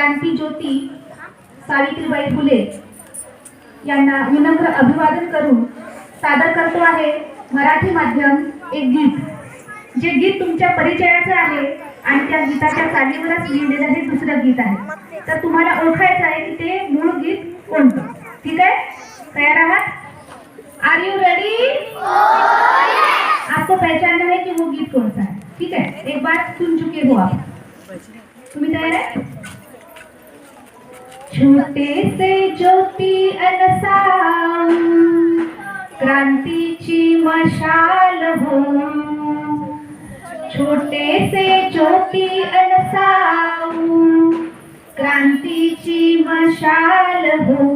क्रांती ज्योती सावित्रीबाई फुले यांना विनम्र अभिवादन करून सादर करतो आहे मराठी माध्यम एक गीत. जे गीत तुमच्या परिचयाचं आहे आणि त्या गीताच्या चालीवरच लिहिलेलं हे दुसरं गीत आहे. तर तुम्हाला ओळखायचं आहे की ते मूळ गीत कोणतं? ठीक आहे? तयार आहात? आर यू रेडी आपको पहचानना है कि वो गीत कौन सा है. ठीक है एक बार सुन चुके हो आप. तुम्ही तयार आहे छोटे से ज्योती अनसाऊ क्रांतीची मशाल हो छोटे से ज्योती अनसाऊ क्रांतीची मशाल हो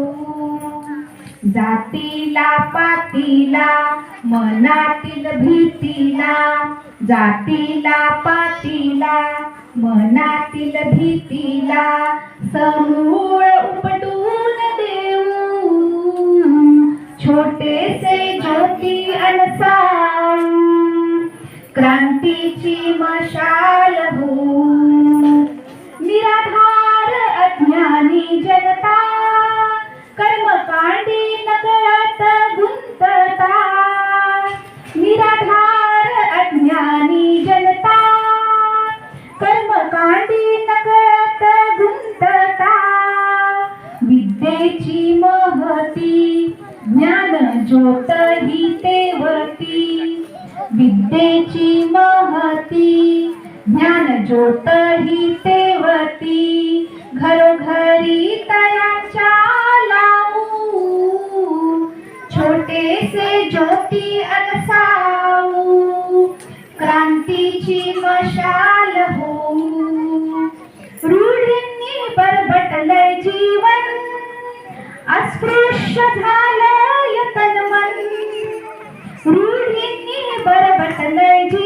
जातीला पातीला मनातील भीतीला जातीला पातीला मनातील भीतीला स क्रांतीची मशाल निराधार अज्ञानी जनता कर्मकांडी नगरत गुंतता। निराधार अज्ञानी जनता कर्मकांडी नकळत गुंतता। विद्येची महती ज्ञान ज्योत ही तेवती विद्येची भक्ती ज्ञान ज्योत ही सेवती घरोघरी तयाच्या लावू छोटेसे ज्योती अनसाऊ क्रांतीची मशाल हो रूढींनी बरबटलंय जीवन अस्पृश्य झालंय तनमन रूढींनी बरबटलंय जीवन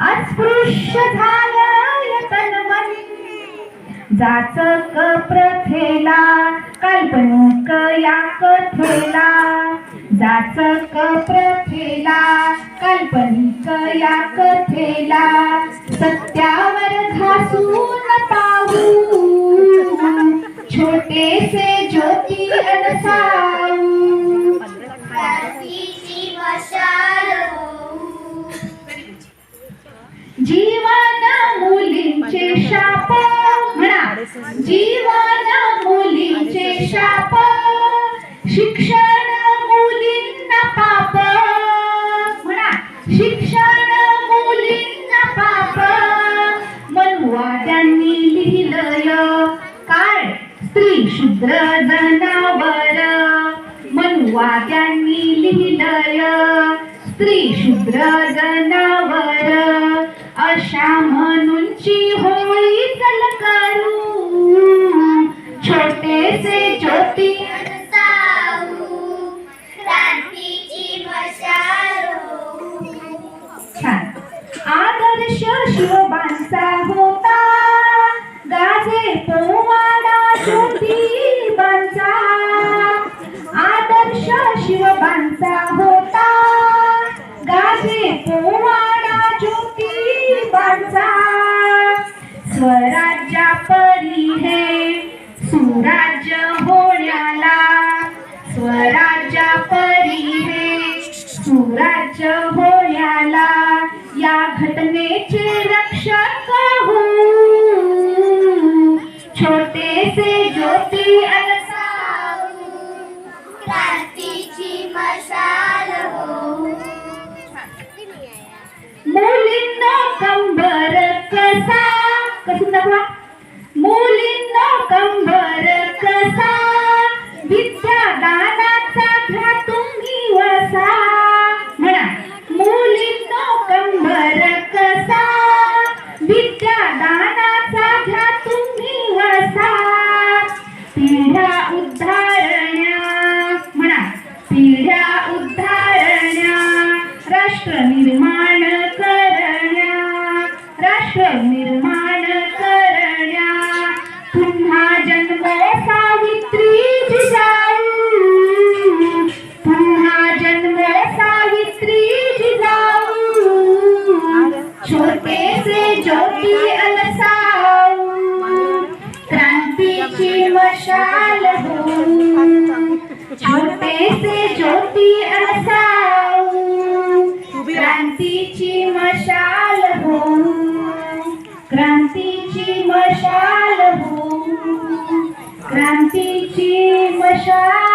अस्पृश्य झालं तनमन जाचक प्रथेला काल्पनिक या कथेला। जाचक प्रथेला काल्पनिक या कथेला। सत्यावर घासून पाहू छोटेसे ज्योती अनसाऊ जीवन मुलींचे शाप. म्हणा. जीवन मुलींचे शाप. शिक्षण मुलींना पाप. म्हणा. शिक्षण मुलींना पाप. मनुवाद्यांनी लिहिलंय. काय? स्त्री शूद्र जनावर. मनुवाद्यांनी लिहिलंय. स्त्री शूद्र जनावर. अशा म्हणूनची होळी स्वराज्या परी हे. सुराज्य होण्याला स्वराज्या परी हे. सुराज्य होण्याला या घटनेचे रक्षक हो छोटेसे ज्योती क्रांतीची मशाल होऊ. मुलींना छोटे से ज्योती अलसाऊ क्रांतीची मशाल छोटे से ज्योती अलसाऊ क्रांतीची मशाल होऊ क्रांतीची मशाल होऊ क्रांतीची मशाल